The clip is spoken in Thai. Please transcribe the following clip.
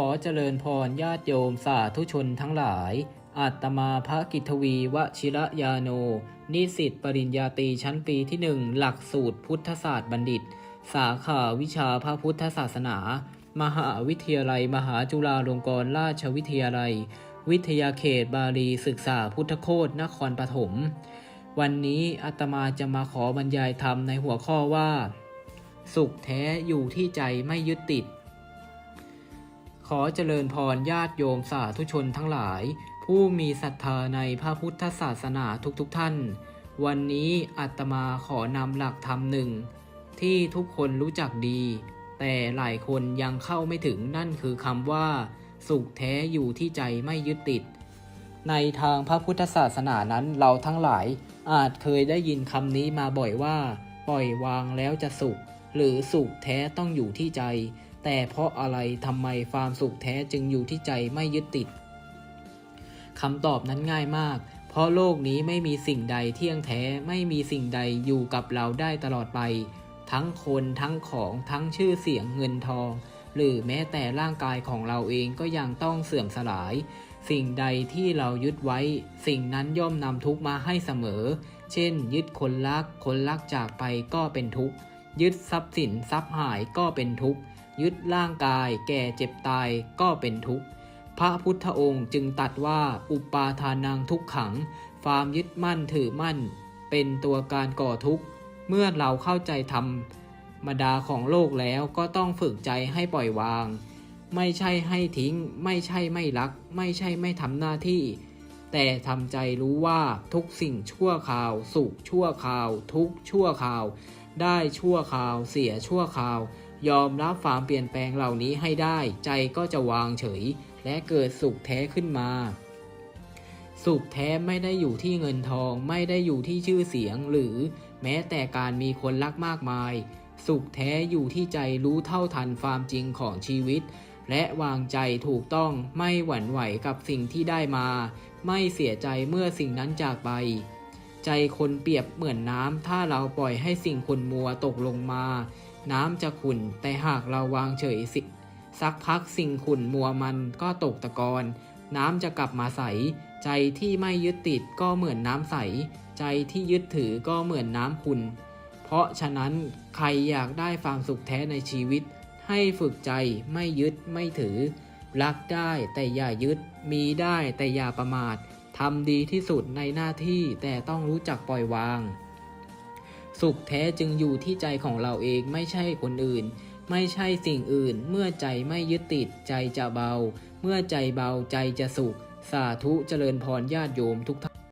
อเจริญพรญาติโยมสาธุชนทั้งหลาย อาตมาภกิทวีวชิระยาโน นิสิตปริญญาตรีชั้นปีที่หนึ่งหลักสูตรพุทธศาสตร์บัณฑิต สาขาวิชาพระพุทธศาสนา มหาวิทยาลัย มหาจุฬาลงกรณราชวิทยาลัย วิทยาเขตบาลีศึกษาพุทธโคตนครปฐม วันนี้อาตมาจะมาขอบรรยายธรรมในหัวข้อว่า สุขแท้อยู่ที่ใจไม่ยึดติด ขอเจริญพรญาติโยมสาธุชนทั้งหลาย ผู้มีศรัทธาในพระพุทธศาสนาทุกๆทท่าน วันนี้อาตมาขอนำหลักธรรมหนึ่ง ที่ทุกคนรู้จักดี แต่หลายคนยังเข้าไม่ถึงนั่นคือคำว่า สุขแท้อยู่ที่ใจไม่ยึดติด ในทางพระพุทธศาสนานั้นเราทั้งหลายอาจเคยได้ยินคำนี้มาบ่อยว่า ปล่อยวางแล้วจะสุข หรือสุขแท้ต้องอยู่ที่ใจ แต่เพราะอะไรทำไมความสุขแท้จึงอยู่ที่ใจไม่ยึดติดคำตอบนั้นง่ายมาก เพราะโลกนี้ไม่มีสิ่งใดเที่ยงแท้ไม่มีสิ่งใดอยู่กับเราได้ตลอดไป ทั้งคนทั้งของทั้งชื่อเสียงเงินทอง หรือแม้แต่ร่างกายของเราเองก็ยังต้องเสื่อมสลาย สิ่งใดที่เรายึดไว้ สิ่งนั้นย่อมนำทุกมาให้เสมอ เช่น ยึดคนรัก คนรักจากไปก็เป็นทุกข์ยึดทรัพย์สินทรัพย์หายก็เป็นทุกข์ ยึดร่างกาย แก่เจ็บตายก็เป็นทุกข์ พระพุทธองค์จึงตัดว่าอุปาทานังทุกขังความยึดมั่นถือมั่น เป็นตัวการก่อทุกข์ เมื่อเราเข้าใจธรรมดาของโลกแล้วก็ต้องฝึกใจให้ปล่อยวาง ไม่ใช่ให้ทิ้ง ไม่ใช่ไม่รัก ไม่ใช่ไม่ทำหน้าที่ แต่ทำใจรู้ว่าทุกสิ่งชั่วคราว สุขชั่วคราว ทุกข์ชั่วคราว ได้ชั่วคราว เสียชั่วคราว ยอมรับความเปลี่ยนแปลงเหล่านี้ให้ได้ ใจก็จะวางเฉย และเกิดสุขแท้ขึ้นมา สุขแท้ไม่ได้อยู่ที่เงินทอง ไม่ได้อยู่ที่ชื่อเสียง หรือแม้แต่การมีคนรักมากมาย สุขแท้อยู่ที่ใจรู้เท่าทันความจริงของชีวิต และวางใจถูกต้องไม่หวั่นไหวกับสิ่งที่ได้มา ไม่เสียใจเมื่อสิ่งนั้นจากไป ใจคนเปรียบเหมือนน้ำ ถ้าเราปล่อยให้สิ่งขุ่นมัวตกลงมา น้ำจะขุ่น แต่หากเราวางเฉยสิสักพักสิ่งขุ่นมัวมันก็ตกตะกอน น้ำจะกลับมาใส ใจที่ไม่ยึดติดก็เหมือนน้ำใส ใจที่ยึดถือก็เหมือนน้ำขุ่น เพราะฉะนั้นใครอยากได้ความสุขแท้ในชีวิต ให้ฝึกใจไม่ยึดไม่ถือ รักได้แต่อย่ายึด มีได้แต่อย่าประมาท ทำดีที่สุดในหน้าที่แต่ต้องรู้จักปล่อยวาง สุขแท้จึงอยู่ที่ใจของเราเองไม่ใช่คนอื่น ไม่ใช่สิ่งอื่น เมื่อใจไม่ยึดติดใจจะเบา เมื่อใจเบาใจจะสุข สาธุเจริญพรญาติโยมทุกท่าน